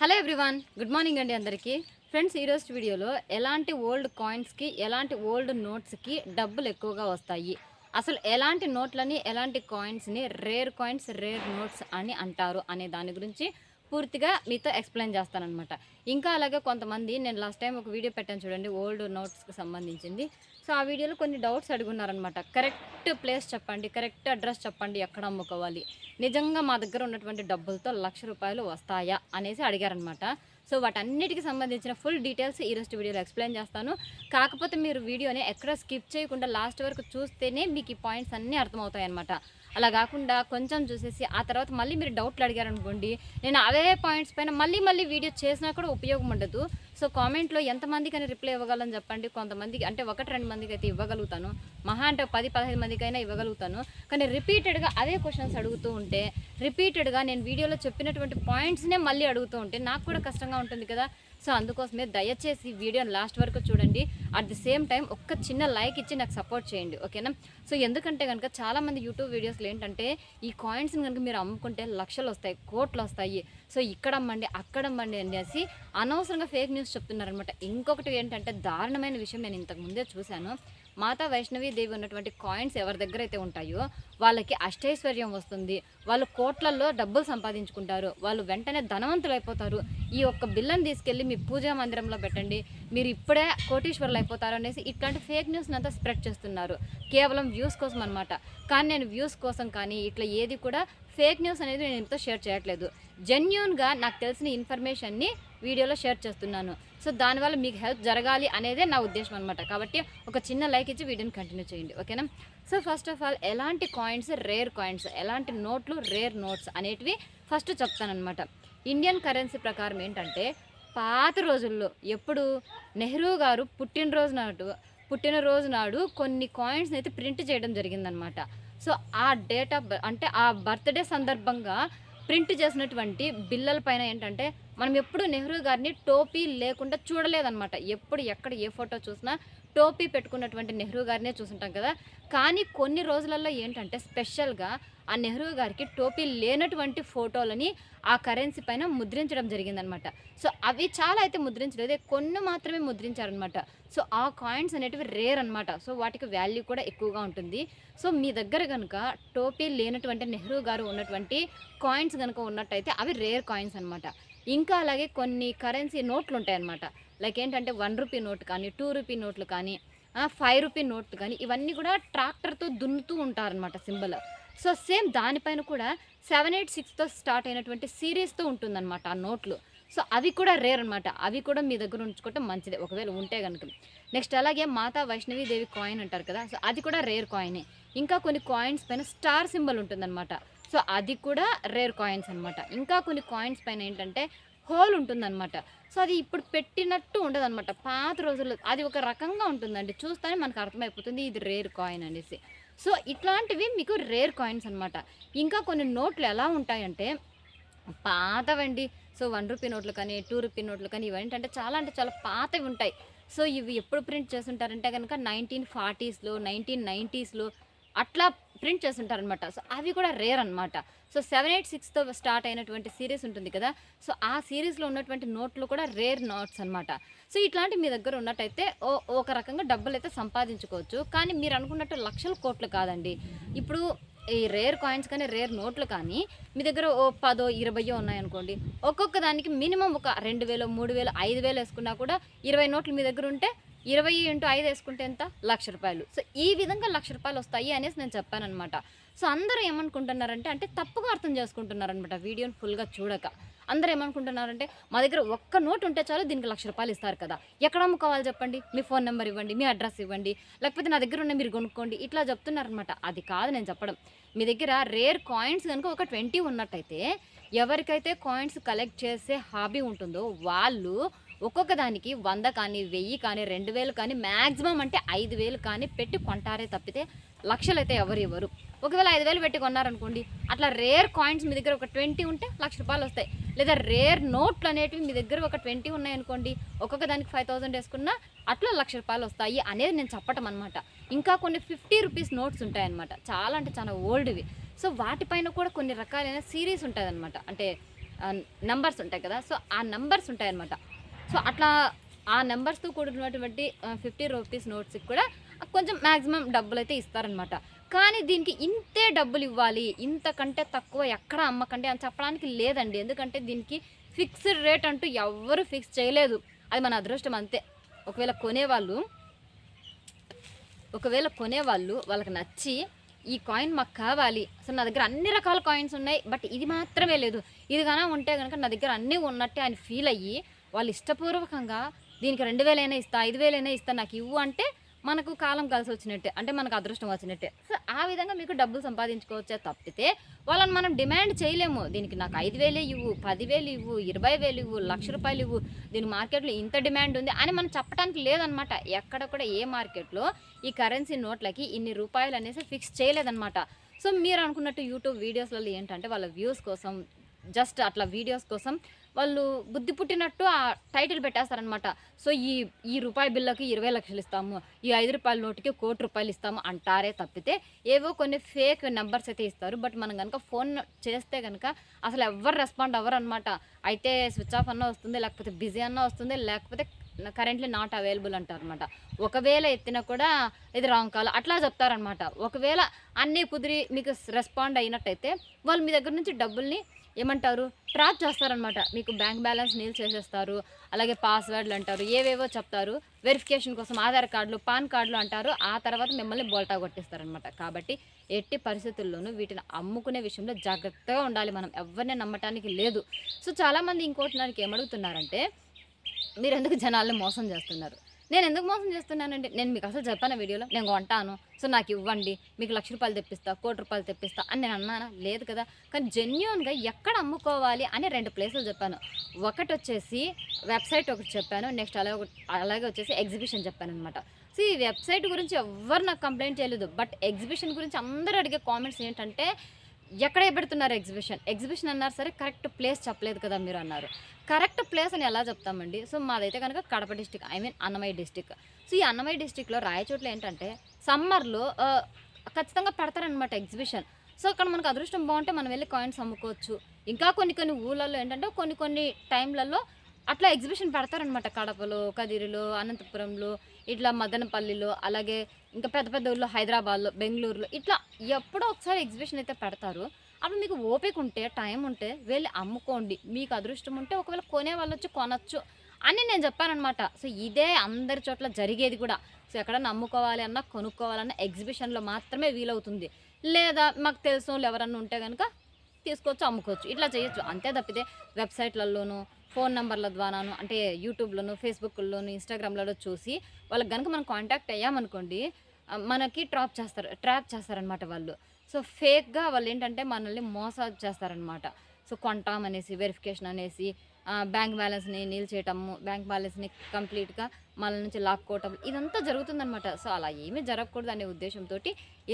Hello everyone good morning అండి అందరికీ. Friends ఈరోజు వీడియోలో ఎలాంటి ఓల్డ్ కాయిన్స్కి ఎలాంటి ఓల్డ్ నోట్స్కి డబ్బులు ఎక్కువగా వస్తాయి? అసలు ఎలాంటి నోట్లని ఎలాంటి కాయిన్స్ని రేర్ కాయిన్స్ రేర్ నోట్స్ అని అంటారు అనే దాని గురించి పూర్తిగా మీతో ఎక్స్ప్లెయిన్ చేస్తానన్నమాట. ఇంకా అలాగే కొంతమంది నేను లాస్ట్ టైం ఒక వీడియో పెట్టాను చూడండి ఓల్డ్ నోట్స్కి సంబంధించింది. సో ఆ వీడియోలో కొన్ని డౌట్స్ అడుగున్నారనమాట కరెక్ట్ ప్లేస్ చెప్పండి కరెక్ట్ అడ్రస్ చెప్పండి ఎక్కడ అమ్ముకోవాలి? నిజంగా మా దగ్గర ఉన్నటువంటి డబ్బులతో లక్ష రూపాయలు వస్తాయా అనేసి అడిగారనమాట సో వాటన్నిటికి సంబంధించిన ఫుల్ డీటెయిల్స్ ఈరోజు వీడియోలో ఎక్స్ప్లెయిన్ చేస్తాను. కాకపోతే మీరు వీడియోని ఎక్కడ స్కిప్ చేయకుండా లాస్ట్ వరకు చూస్తేనే మీకు ఈ పాయింట్స్ అన్నీ అర్థమవుతాయి అనమాట అలా కాకుండా కొంచెం చూసేసి ఆ తర్వాత మళ్ళీ మీరు డౌట్లు అడిగారనుకోండి నేను అవే పాయింట్స్ పైన మళ్ళీ మళ్ళీ వీడియో చేసినా కూడా ఉపయోగం ఉండదు. సో కామెంట్లో ఎంతమందికి అని రిప్లై ఇవ్వగలని చెప్పండి. కొంతమందికి అంటే ఒకటి రెండు మందికి అయితే ఇవ్వగలుగుతాను. మహా అంటే పది పదహైదు మందికైనా ఇవ్వగలుగుతాను. కానీ రిపీటెడ్గా అదే క్వశ్చన్స్ అడుగుతూ ఉంటే రిపీటెడ్గా నేను వీడియోలో చెప్పినటువంటి పాయింట్స్నే మళ్ళీ అడుగుతూ ఉంటే నాకు కూడా కష్టంగా ఉంటుంది కదా. సో అందుకోసమే దయచేసి వీడియోని లాస్ట్ వరకు చూడండి. అట్ ది సేమ్ టైం ఒక్క చిన్న లైక్ ఇచ్చి నాకు సపోర్ట్ చేయండి ఓకేనా? సో ఎందుకంటే కనుక చాలామంది యూట్యూబ్ వీడియోస్లో ఏంటంటే ఈ కాయిన్స్ని కనుక మీరు అమ్ముకుంటే లక్షలు వస్తాయి కోట్లు వస్తాయి. సో ఇక్కడ అమ్మండి అక్కడ అమ్మండి అనేసి అనవసరంగా ఫేక్ న్యూస్ చెప్తున్నారనమాట ఇంకొకటి ఏంటంటే దారుణమైన విషయం నేను ఇంతకు ముందే చూశాను. మాతా వైష్ణవి దేవి ఉన్నటువంటి కాయిన్స్ ఎవరి దగ్గర అయితే ఉంటాయో వాళ్ళకి అష్టైశ్వర్యం వస్తుంది. వాళ్ళు కోట్లల్లో డబ్బులు సంపాదించుకుంటారు. వాళ్ళు వెంటనే ధనవంతులు అయిపోతారు. ఈ ఒక్క బిల్లను తీసుకెళ్ళి మీ పూజా మందిరంలో పెట్టండి. మీరు ఇప్పుడే కోటీశ్వరులు అయిపోతారు అనేసి ఇట్లాంటి ఫేక్ న్యూస్ని అంతా స్ప్రెడ్ చేస్తున్నారు. కేవలం వ్యూస్ కోసం అనమాట కానీ నేను వ్యూస్ కోసం కానీ ఇట్లా ఏది కూడా ఫేక్ న్యూస్ అనేది నేను ఇంత షేర్ చేయట్లేదు. జెన్యున్గా నాకు తెలిసిన ఇన్ఫర్మేషన్ని వీడియోలో షేర్ చేస్తున్నాను. సో దానివల్ల మీకు హెల్ప్ జరగాలి అనేదే నా ఉద్దేశం అనమాట కాబట్టి ఒక చిన్న లైక్ ఇచ్చి వీడియోని కంటిన్యూ చేయండి. ఓకేనా? సో ఫస్ట్ ఆఫ్ ఆల్ ఎలాంటి కాయిన్స్ రేర్ కాయిన్స్ ఎలాంటి నోట్లు రేర్ నోట్స్ అనేటివి ఫస్ట్ చెప్తానమాట ఇండియన్ కరెన్సీ ప్రకారం ఏంటంటే పాత రోజుల్లో ఎప్పుడు నెహ్రూ గారు పుట్టినరోజు నాడు పుట్టినరోజు నాడు కొన్ని కాయిన్స్ని అయితే ప్రింట్ చేయడం జరిగిందనమాట సో ఆ డేట్ ఆఫ్ అంటే ఆ బర్త్డే సందర్భంగా ప్రింట్ చేసినటువంటి బిల్లల పైన ఏంటంటే మనం ఎప్పుడు నెహ్రూ గారిని టోపీ లేకుండా చూడలేదన్నమాట. ఎప్పుడు ఎక్కడ ఏ ఫోటో చూసినా టోపీ పెట్టుకున్నటువంటి నెహ్రూ గారినే చూసుంటాం కదా. కానీ కొన్ని రోజులలో ఏంటంటే స్పెషల్గా ఆ నెహ్రూ గారికి టోపీ లేనటువంటి ఫోటోలని ఆ కరెన్సీ పైన ముద్రించడం జరిగిందనమాట. సో అవి చాలా అయితే ముద్రించలేదు. కొన్ని మాత్రమే ముద్రించారనమాట. సో ఆ కాయిన్స్ అనేటివి రేర్ అనమాట. సో వాటికి వాల్యూ కూడా ఎక్కువగా ఉంటుంది. సో మీ దగ్గర కనుక టోపీ లేనటువంటి నెహ్రూ గారు ఉన్నటువంటి కాయిన్స్ కనుక ఉన్నట్టయితే అవి రేర్ కాయిన్స్ అనమాట. ఇంకా అలాగే కొన్ని కరెన్సీ నోట్లు ఉంటాయన్నమాట లైక్ ఏంటంటే వన్ రూపీ నోట్ కానీ టూ రూపీ నోట్లు కానీ ఫైవ్ రూపీ నోట్లు కానీ ఇవన్నీ కూడా ట్రాక్టర్తో దున్నుతూ ఉంటారనమాట సింబల్. సో సేమ్ దానిపైన కూడా సెవెన్ ఎయిట్ సిక్స్తో స్టార్ట్ అయినటువంటి సిరీస్తో ఉంటుందన్నమాట ఆ నోట్లు. సో అవి కూడా రేర్ అనమాట అవి కూడా మీ దగ్గర ఉంచుకోవటం మంచిది. ఒకవేళ ఉంటే కనుక నెక్స్ట్ అలాగే మాతా వైష్ణవి దేవి కాయిన్ అంటారు కదా సో అది కూడా రేర్ కాయినే. ఇంకా కొన్ని కాయిన్స్ పైన స్టార్ సింబల్ ఉంటుందన్నమాట. సో అది కూడా రేర్ కాయిన్స్ అనమాట ఇంకా కొన్ని కాయిన్స్ పైన ఏంటంటే హోల్ ఉంటుందన్నమాట సో అది ఇప్పుడు పెట్టినట్టు ఉండదు అనమాట పాత రోజుల్లో అది ఒక రకంగా ఉంటుందండి. చూస్తేనే మనకు అర్థమైపోతుంది ఇది రేర్ కాయిన్ అనేసి. సో ఇట్లాంటివి మీకు రేర్ కాయిన్స్ అనమాట ఇంకా కొన్ని నోట్లు ఎలా ఉంటాయంటే పాతవండి. సో వన్ రూపీ నోట్లు కానీ టూ రూపీ నోట్లు కానీ ఇవేంటంటే అంటే చాలా అంటే చాలా పాతవి ఉంటాయి. సో ఇవి ఎప్పుడు ప్రింట్ చేస్తుంటారంటే కనుక నైన్టీన్ ఫార్టీస్లో నైన్టీన్ నైంటీస్లో అట్లా ప్రింట్ చేస్తుంటారనమాట సో అవి కూడా రేర్ అనమాట సో సెవెన్ ఎయిట్ సిక్స్తో స్టార్ట్ అయినటువంటి సిరీస్ ఉంటుంది కదా సో ఆ సిరీస్లో ఉన్నటువంటి నోట్లు కూడా రేర్ నోట్స్ అనమాట సో ఇట్లాంటి మీ దగ్గర ఉన్నట్టయితే ఓ ఒక రకంగా డబ్బులు అయితే సంపాదించుకోవచ్చు. కానీ మీరు అనుకున్నట్టు లక్షల కోట్లు కాదండి. ఇప్పుడు ఈ రేర్ కాయిన్స్ కానీ రేర్ నోట్లు కానీ మీ దగ్గర ఓ పదో ఇరవయో ఉన్నాయనుకోండి. ఒక్కొక్క దానికి మినిమం ఒక రెండు వేలు మూడు వేలు ఐదు వేలు వేసుకున్నా కూడా ఇరవై నోట్లు మీ దగ్గర ఉంటే ఇరవై ఇంటూ ఐదు వేసుకుంటే ఎంత? లక్ష రూపాయలు. సో ఈ విధంగా లక్ష రూపాయలు వస్తాయి అనేసి నేను చెప్పానమాట సో అందరూ ఏమనుకుంటున్నారంటే అంటే తప్పుగా అర్థం చేసుకుంటున్నారనమాట వీడియోని ఫుల్గా చూడక. అందరూ ఏమనుకుంటున్నారంటే మా దగ్గర ఒక్క నోట్ ఉంటే చాలు దీనికి లక్ష రూపాయలు ఇస్తారు కదా. ఎక్కడ అమ్ముకోవాలి చెప్పండి? మీ ఫోన్ నెంబర్ ఇవ్వండి మీ అడ్రస్ ఇవ్వండి లేకపోతే నా దగ్గర ఉన్న మీరు కొనుక్కోండి ఇట్లా చెప్తున్నారనమాట అది కాదు నేను చెప్పడం. మీ దగ్గర రేర్ కాయిన్స్ కనుక ఒక ట్వంటీ ఉన్నట్టయితే ఎవరికైతే కాయిన్స్ కలెక్ట్ చేసే హాబీ ఉంటుందో వాళ్ళు ఒక్కొక్క దానికి వంద కానీ వెయ్యి కానీ రెండు వేలు కానీ మ్యాక్సిమం అంటే ఐదు వేలు కానీ పెట్టి కొంటారే తప్పితే లక్షలు అయితే ఎవరు ఇవ్వరు. ఒకవేళ ఐదు వేలు పెట్టి కొన్నారనుకోండి అట్లా రేర్ కాయిన్స్ మీ దగ్గర ఒక ట్వంటీ ఉంటే లక్ష రూపాయలు వస్తాయి. లేదా రేర్ నోట్లు అనేటివి మీ దగ్గర ఒక ట్వంటీ ఉన్నాయనుకోండి ఒక్కొక్క దానికి ఫైవ్ థౌసండ్ వేసుకున్నా అట్లా లక్ష రూపాయలు వస్తాయి అనేది నేను చెప్పటం అనమాట ఇంకా కొన్ని ఫిఫ్టీ రూపీస్ నోట్స్ ఉంటాయన్నమాట. చాలా అంటే చాలా ఓల్డ్వి. సో వాటిపైన కూడా కొన్ని రకాలైన సిరీస్ ఉంటుంది అంటే నంబర్స్ ఉంటాయి కదా సో ఆ నంబర్స్ ఉంటాయన్నమాట. సో అట్లా ఆ నెంబర్స్తో కూడినటువంటి ఫిఫ్టీ రూపీస్ నోట్స్కి కూడా కొంచెం మ్యాక్సిమం డబ్బులు అయితే ఇస్తారనమాట కానీ దీనికి ఇంతే డబ్బులు ఇవ్వాలి ఇంతకంటే తక్కువ ఎక్కడ అమ్మకండి అని చెప్పడానికి లేదండి. ఎందుకంటే దీనికి ఫిక్స్డ్ రేట్ అంటూ ఎవ్వరు ఫిక్స్ చేయలేదు. అది మన అదృష్టం అంతే. ఒకవేళ కొనేవాళ్ళు ఒకవేళ కొనేవాళ్ళు వాళ్ళకి నచ్చి ఈ కాయిన్ మాకు కావాలి. అసలు నా దగ్గర అన్ని రకాల కాయిన్స్ ఉన్నాయి బట్ ఇది మాత్రమే లేదు. ఇది ఉంటే కనుక నా దగ్గర అన్నీ ఉన్నట్టే ఆయన ఫీల్ అయ్యి వాళ్ళు ఇష్టపూర్వకంగా దీనికి రెండు వేలైనా ఇస్తా ఐదు వేలైనా ఇస్తా నాకు ఇవ్వు అంటే మనకు కాలం కలిసి వచ్చినట్టే అంటే మనకు అదృష్టం వచ్చినట్టే. సో ఆ విధంగా మీకు డబ్బులు సంపాదించుకోవచ్చే తప్పితే వాళ్ళని మనం డిమాండ్ చేయలేము. దీనికి నాకు ఐదు వేలే ఇవ్వు పదివేలు ఇవ్వు ఇరవై వేలు ఇవ్వు లక్ష రూపాయలు ఇవ్వు. దీని మార్కెట్లో ఇంత డిమాండ్ ఉంది అని మనం చెప్పడానికి లేదనమాట ఎక్కడ కూడా ఏ మార్కెట్లో ఈ కరెన్సీ నోట్లకి ఇన్ని రూపాయలు అనేసి ఫిక్స్ చేయలేదనమాట సో మీరు అనుకున్నట్టు యూట్యూబ్ వీడియోస్లలో ఏంటంటే వాళ్ళ వ్యూస్ కోసం జస్ట్ అట్లా వీడియోస్ కోసం వాళ్ళు బుద్ధి పుట్టినట్టు ఆ టైటిల్ పెట్టేస్తారనమాట సో ఈ ఈ రూపాయి బిల్లుకి ఇరవై లక్షలు ఇస్తాము ఈ ఐదు రూపాయల నోటుకి కోటి రూపాయలు ఇస్తాము అంటారే తప్పితే ఏవో కొన్ని ఫేక్ నెంబర్స్ అయితే ఇస్తారు. బట్ మనం కనుక ఫోన్ చేస్తే కనుక అసలు ఎవరు రెస్పాండ్ అవ్వరు అనమాట అయితే స్విచ్ ఆఫ్ అన్న వస్తుంది లేకపోతే బిజీ అన్న వస్తుంది లేకపోతే కరెంట్లీ నాట్ అవైలబుల్ అంటారు అనమాట ఒకవేళ ఎత్తినా కూడా ఇది రాంగ్ కాల్. అట్లా చెప్తారనమాట ఒకవేళ అన్నీ కుదిరి మీకు రెస్పాండ్ అయినట్టయితే వాళ్ళు మీ దగ్గర నుంచి డబ్బుల్ని ఏమంటారు? ట్రాక్ చేస్తారనమాట మీకు బ్యాంక్ బ్యాలెన్స్ నీల్ చేసేస్తారు అలాగే పాస్వర్డ్లు అంటారు ఏవేవో చెప్తారు. వెరిఫికేషన్ కోసం ఆధార్ కార్డులు పాన్ కార్డులు అంటారు. ఆ తర్వాత మిమ్మల్ని బోల్టా కొట్టిస్తారనమాట కాబట్టి ఎట్టి పరిస్థితుల్లోనూ వీటిని అమ్ముకునే విషయంలో జాగ్రత్తగా ఉండాలి మనం. ఎవరిని నమ్మటానికి లేదు. సో చాలామంది ఇంకోటి నాకు ఏమడుగుతున్నారంటే మీరు ఎందుకు జనాల్ని మోసం చేస్తున్నారు? నేను ఎందుకు మోసం చేస్తున్నానండి? నేను మీకు అసలు చెప్పాను వీడియోలో నేను కొంటాను. సో నాకు ఇవ్వండి. మీకు లక్ష రూపాయలు తెప్పిస్తా కోటి రూపాయలు తెప్పిస్తా అని నేను అన్నానా? లేదు కదా. కానీ జెన్యున్గా ఎక్కడ అమ్ముకోవాలి అని రెండు ప్లేసులు చెప్పాను. ఒకటి వచ్చేసి వెబ్సైట్ ఒకటి చెప్పాను. నెక్స్ట్ అలాగే అలాగే వచ్చేసి ఎగ్జిబిషన్ చెప్పాను అనమాట సో ఈ వెబ్సైట్ గురించి ఎవ్వరు నాకు కంప్లైంట్ చేయలేదు. బట్ ఎగ్జిబిషన్ గురించి అందరూ అడిగే కామెంట్స్ ఏంటంటే ఎక్కడ పెడుతున్నారు ఎగ్జిబిషన్? ఎగ్జిబిషన్ అన్నారు సరే కరెక్ట్ ప్లేస్ చెప్పలేదు కదా మీరు అన్నారు. కరెక్ట్ ప్లేస్ అని ఎలా చెప్తామండి? సో మాదైతే కనుక Kadapa district I mean Annamayya district. So ఈ అన్నమయ్య డిస్టిక్లో రాయచోట్ల ఏంటంటే సమ్మర్లో ఖచ్చితంగా పెడతారనమాట ఎగ్జిబిషన్. సో అక్కడ మనకు అదృష్టం బాగుంటే మనం వెళ్ళి కాయిన్స్ అమ్ముకోవచ్చు. ఇంకా కొన్ని కొన్ని ఊళ్ళల్లో ఏంటంటే కొన్ని కొన్ని టైంలలో అట్లా ఎగ్జిబిషన్ పెడతారనమాట కడపలో కదిరిలో అనంతపురంలో. ఇట్లా మదనపల్లిలో అలాగే ఇంకా పెద్ద పెద్ద ఊళ్ళో హైదరాబాద్లో బెంగళూరులో ఇట్లా ఎప్పుడో ఒకసారి ఎగ్జిబిషన్ అయితే పెడతారు. అప్పుడు మీకు ఓపిక ఉంటే టైం ఉంటే వెళ్ళి అమ్ముకోండి. మీకు అదృష్టం ఉంటే ఒకవేళ కొనే వాళ్ళు వచ్చి కొనచ్చు అని నేను చెప్పానమాట సో ఇదే అందరి చోట్ల జరిగేది కూడా. సో ఎక్కడన్నా అమ్ముకోవాలి అన్నా కొనుక్కోవాలన్నా ఎగ్జిబిషన్లో మాత్రమే వీలవుతుంది. లేదా మాకు తెలిసిన వాళ్ళు ఎవరన్నా ఉంటే కనుక తీసుకోవచ్చు అమ్ముకోవచ్చు. ఇట్లా చేయొచ్చు. అంతే తప్పితే వెబ్సైట్లలోనూ ఫోన్ నెంబర్ల ద్వారాను అంటే యూట్యూబ్లోను ఫేస్బుక్లోను ఇన్స్టాగ్రామ్లలో చూసి వాళ్ళకి కనుక మనం కాంటాక్ట్ అయ్యామనుకోండి మనకి ట్రాప్ చేస్తారు ట్రాప్ చేస్తారనమాట వాళ్ళు. సో ఫేక్గా వాళ్ళు ఏంటంటే మనల్ని మోసాలు చేస్తారనమాట సో కొంటామనేసి వెరిఫికేషన్ అనేసి బ్యాంక్ బ్యాలెన్స్ని నీల్ చేయటము బ్యాంక్ బ్యాలెన్స్ని కంప్లీట్గా మన నుంచి లాక్కోవటం ఇదంతా జరుగుతుందనమాట సో అలా ఏమీ జరగకూడదు అనే ఉద్దేశంతో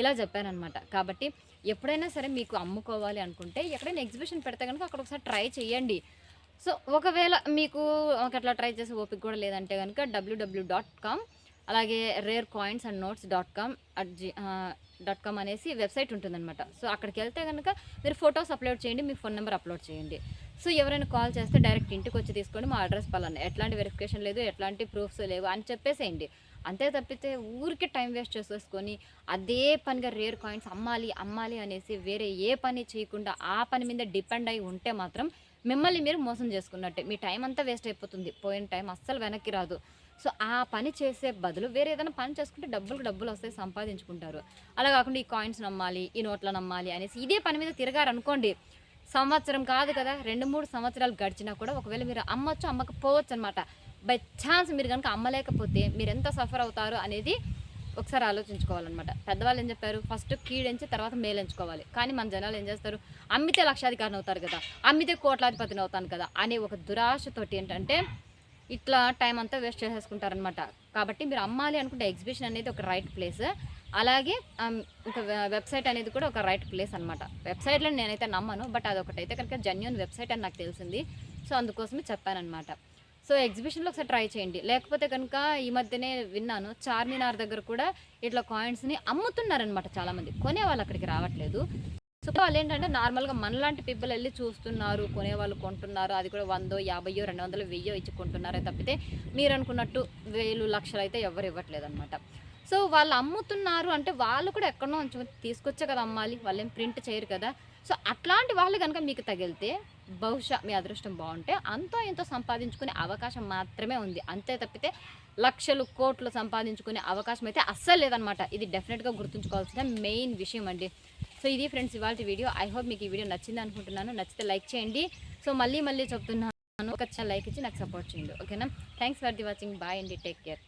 ఇలా చెప్పానమాట కాబట్టి ఎప్పుడైనా సరే మీకు అమ్ముకోవాలి అనుకుంటే ఎక్కడైనా ఎగ్జిబిషన్ పెడితే కనుక అక్కడ ఒకసారి ట్రై చేయండి. సో ఒకవేళ మీకు అట్లా ట్రై చేసే ఓపిక కూడా లేదంటే కనుక డబ్ల్యూడబ్ల్యూ డాట్ కామ్ అలాగే rare coins and notes dot com at G dot com అనేసి వెబ్సైట్ ఉంటుందన్నమాట. సో అక్కడికి వెళ్తే కనుక మీరు ఫొటోస్ అప్లోడ్ చేయండి మీ ఫోన్ నెంబర్ అప్లోడ్ చేయండి. సో ఎవరైనా కాల్ చేస్తే డైరెక్ట్ ఇంటికి వచ్చి తీసుకోండి మా అడ్రస్ పలానా. ఎట్లాంటి వెరిఫికేషన్ లేదు ఎట్లాంటి ప్రూఫ్స్ లేవు అని చెప్పేసేయండి. అంతే తప్పితే ఊరికే టైం వేస్ట్ చేసేసుకొని అదే పనిగా రేర్ కాయిన్స్ అమ్మాలి అమ్మాలి అనేసి వేరే ఏ పని చేయకుండా ఆ పని మీద డిపెండ్ అయి ఉంటే మాత్రం మిమ్మల్ని మీరు మోసం చేసుకున్నట్టే. మీ టైం అంతా వేస్ట్ అయిపోతుంది. పోయిన టైం అస్సలు వెనక్కి రాదు. సో ఆ పని చేసే బదులు వేరే ఏదైనా పని చేసుకుంటే డబ్బులు డబ్బులు వస్తాయి సంపాదించుకుంటారు. అలా కాకుండా ఈ కాయిన్స్ నమ్మాలి ఈ నోట్ల నమ్మాలి అనేసి ఇదే పని మీద తిరగారు అనుకోండి సంవత్సరం కాదు కదా రెండు మూడు సంవత్సరాలు గడిచినా కూడా ఒకవేళ మీరు అమ్మచ్చు అమ్మకపోవచ్చు అనమాట బై ఛాన్స్ మీరు కనుక అమ్మలేకపోతే మీరు ఎంత సఫర్ అవుతారు అనేది ఒకసారి ఆలోచించుకోవాలన్నమాట. పెద్దవాళ్ళు ఏం చెప్పారు? ఫస్ట్ కీడెంచి తర్వాత మేలెంచుకోవాలి. కానీ మన జనాలు ఏం చేస్తారు? అమ్మితే లక్షాధికారిని అవుతారు కదా అమ్మితే కోట్లాధిపతిని అవుతాను కదా అనే ఒక దురాశతోటి ఏంటంటే ఇట్లా టైం అంతా వేస్ట్ చేసేసుకుంటారనమాట కాబట్టి మీరు అమ్మాలి అనుకుంటే ఎగ్జిబిషన్ అనేది ఒక రైట్ ప్లేస్ అలాగే ఇంకా వెబ్సైట్ అనేది కూడా ఒక రైట్ ప్లేస్ అనమాట వెబ్సైట్లో నేనైతే నమ్మను బట్ అదొకటైతే కనుక జెన్యున్ వెబ్సైట్ అని నాకు తెలిసింది. సో అందుకోసమే చెప్పానమాట సో ఎగ్జిబిషన్లో ఒకసారి ట్రై చేయండి. లేకపోతే కనుక ఈ మధ్యనే విన్నాను చార్మినార్ దగ్గర కూడా ఇట్లా కాయిన్స్ని అమ్ముతున్నారనమాట చాలామంది. కొనేవాళ్ళు అక్కడికి రావట్లేదు. సో వాళ్ళు ఏంటంటే నార్మల్గా మనలాంటి పీపుల్ వెళ్ళి చూస్తున్నారు కొనేవాళ్ళు కొంటున్నారు అది కూడా వందో యాభైయో రెండు వందలు వెయ్యో ఇచ్చి కొంటున్నారే తప్పితే మీరు అనుకున్నట్టు వేలు లక్షలు అయితే ఎవరు ఇవ్వట్లేదు అనమాట సో వాళ్ళు అమ్ముతున్నారు అంటే వాళ్ళు కూడా ఎక్కడో తీసుకొచ్చే కదా అమ్మాలి. వాళ్ళు ఏం ప్రింట్ చేయరు కదా. సో అట్లాంటి వాళ్ళు కనుక మీకు తగిలితే బహుశా మీ అదృష్టం బాగుంటే అంతో ఎంతో సంపాదించుకునే అవకాశం మాత్రమే ఉంది. అంతే తప్పితే లక్షలు కోట్లు సంపాదించుకునే అవకాశం అయితే అస్సలు లేదనమాట. ఇది డెఫినెట్గా గుర్తుంచుకోవాల్సిన మెయిన్ విషయం అండి. సో ఇది ఫ్రెండ్స్ ఇవాళ వీడియో. ఐ హోప్ మీకు ఈ వీడియో నచ్చింది అనుకుంటున్నాను. నచ్చితే లైక్ చేయండి. సో మళ్ళీ మళ్ళీ చెప్తున్నాను. ఒక లైక్ ఇచ్చి నాకు సపోర్ట్ చేయండి. ఓకేనా? Thanks for the watching. Bye అండి. Take care.